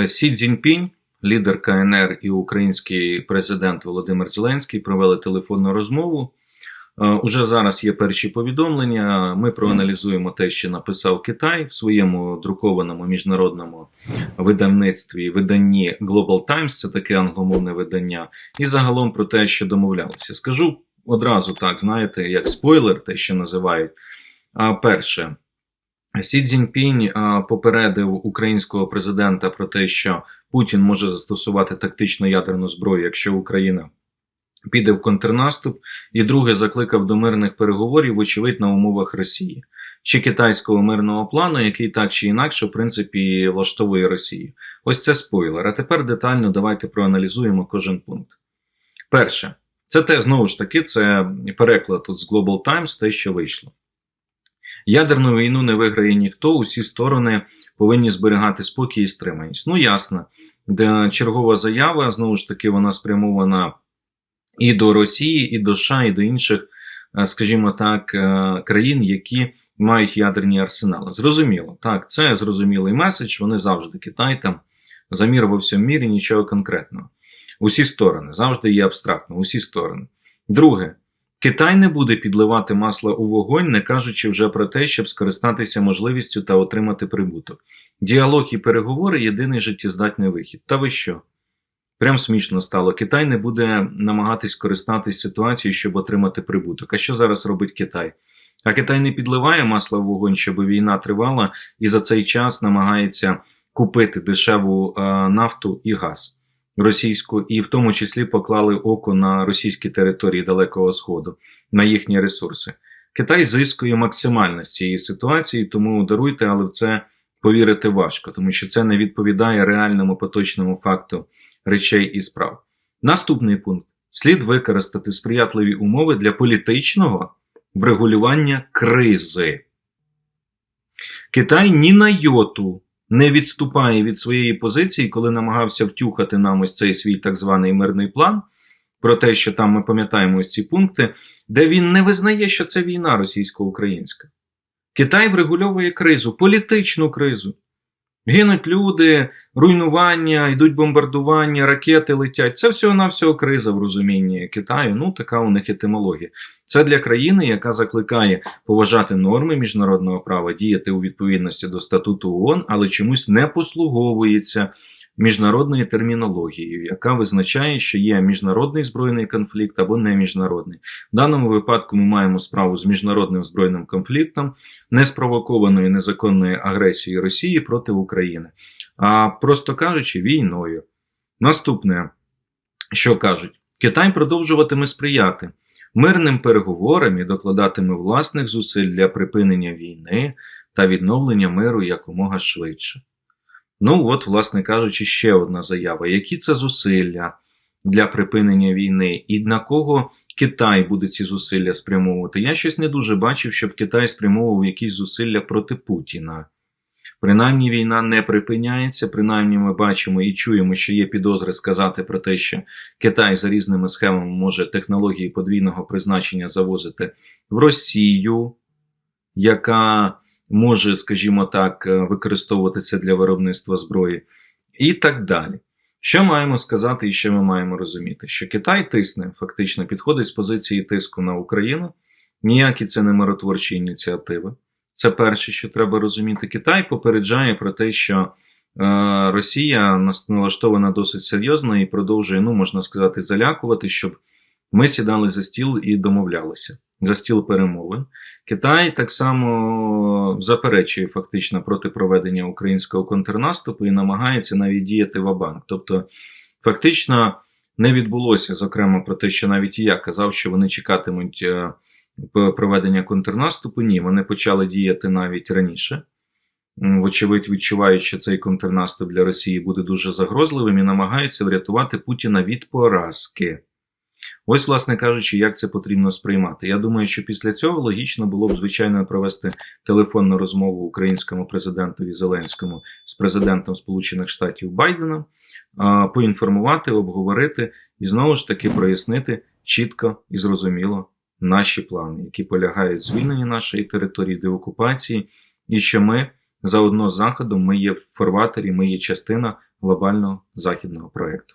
Е, Сі Цзіньпінь, лідер КНР і український президент Володимир Зеленський провели телефонну розмову. Е, Уже зараз є перші повідомлення. Ми проаналізуємо те, що написав Китай в своєму друкованому міжнародному видавництві, виданні Global Times, це таке англомовне видання, і загалом про те, що домовлялися. Скажу одразу так, знаєте, як спойлер, те, що називають. А перше, Сі Цзіньпінь попередив українського президента про те, що Путін може застосувати тактичну ядерну зброю, якщо Україна піде в контрнаступ. І друге, закликав до мирних переговорів, вочевидь, на умовах Росії чи китайського мирного плану, який так чи інакше, в принципі, влаштовує Росію. Ось це спойлер. А тепер детально давайте проаналізуємо кожен пункт. Перше, це те знову ж таки, це переклад тут з Global Times, те, що вийшло. Ядерну війну не виграє ніхто, усі сторони повинні зберігати спокій і стриманість. Ну, ясно, де чергова заява, знову ж таки, вона спрямована і до Росії, і до США, і до інших, е, скажімо так, е, країн, які мають ядерні арсенали. Зрозуміло, так, це зрозумілий меседж, вони завжди Китай там, замір во всьому мірі, нічого конкретного. Усі сторони, завжди є абстрактно, усі сторони. Друге, Китай не буде підливати масло у вогонь, не кажучи вже про те, щоб скористатися можливістю та отримати прибуток. Діалог і переговори єдиний життєздатний вихід. Та ви що? Прям смішно стало. Китай не буде намагатись користатись ситуацією, щоб отримати прибуток. А що зараз робить Китай? А Китай не підливає масло в вогонь, щоб війна тривала, і за цей час намагається купити дешеву е, нафту і газ російську, і в тому числі поклали око на російські території Далекого Сходу, на їхні ресурси. Китай зискує максимально з цієї ситуації, тому даруйте, але в це повірити важко, тому що це не відповідає реальному поточному факту речей і справ. Наступний пункт: слід використати сприятливі умови для політичного врегулювання кризи. Китай ні на йоту не відступає від своєї позиції, коли намагався втюхати нам ось цей свій так званий мирний план. Про те, що там ми пам'ятаємо ось ці пункти, де він не визнає, що це війна російсько-українська. Китай врегульовує кризу, політичну кризу. Гинуть люди, руйнування, йдуть бомбардування, ракети летять. Це всього-навсього криза в розумінні Китаю. Ну, така у них етимологія. Це для країни, яка закликає поважати норми міжнародного права, діяти у відповідності до статуту ООН, але чомусь не послуговується міжнародною термінологією, яка визначає, що є міжнародний збройний конфлікт або не міжнародний. В даному випадку ми маємо справу з міжнародним збройним конфліктом, неспровокованою незаконною агресією Росії проти України, а просто кажучи, війною. Наступне, що кажуть, Китай продовжуватиме сприяти. Мирним переговорам і докладатиме власних зусиль для припинення війни та відновлення миру якомога швидше. Ну, от, власне кажучи, ще одна заява. Які це зусилля для припинення війни, і на кого Китай буде ці зусилля спрямовувати? Я щось не дуже бачив, щоб Китай спрямовував якісь зусилля проти Путіна. Принаймні війна не припиняється, принаймні ми бачимо і чуємо, що є підозри сказати про те, що Китай за різними схемами може технології подвійного призначення завозити в Росію, яка може, скажімо так, використовуватися для виробництва зброї, і так далі. Що маємо сказати і що ми маємо розуміти? Що Китай тисне, фактично підходить з позиції тиску на Україну, ніякі це не миротворчі ініціативи. Це перше, що треба розуміти. Китай попереджає про те, що е, Росія налаштована досить серйозно і продовжує, ну можна сказати, залякувати, щоб ми сідали за стіл і домовлялися за стіл перемовин. Китай так само заперечує фактично проти проведення українського контрнаступу і намагається навіть діяти в Абанк. Тобто, фактично не відбулося, зокрема, про те, що навіть я казав, що вони чекатимуть е, проведення контрнаступу. Ні, вони почали діяти навіть раніше. Вочевидь, відчувають, що цей контрнаступ для Росії буде дуже загрозливим і намагаються врятувати Путіна від поразки. Ось, власне кажучи, як це потрібно сприймати. Я думаю, що після цього логічно було б, звичайно, провести телефонну розмову українському президентові Зеленському з президентом Сполучених Штатів Байденом, поінформувати, обговорити і знову ж таки прояснити чітко і зрозуміло наші плани, які полягають звільненні нашої території деокупації, і що ми заодно з Заходом ми є в фарватері, ми є частина глобального західного проєкту.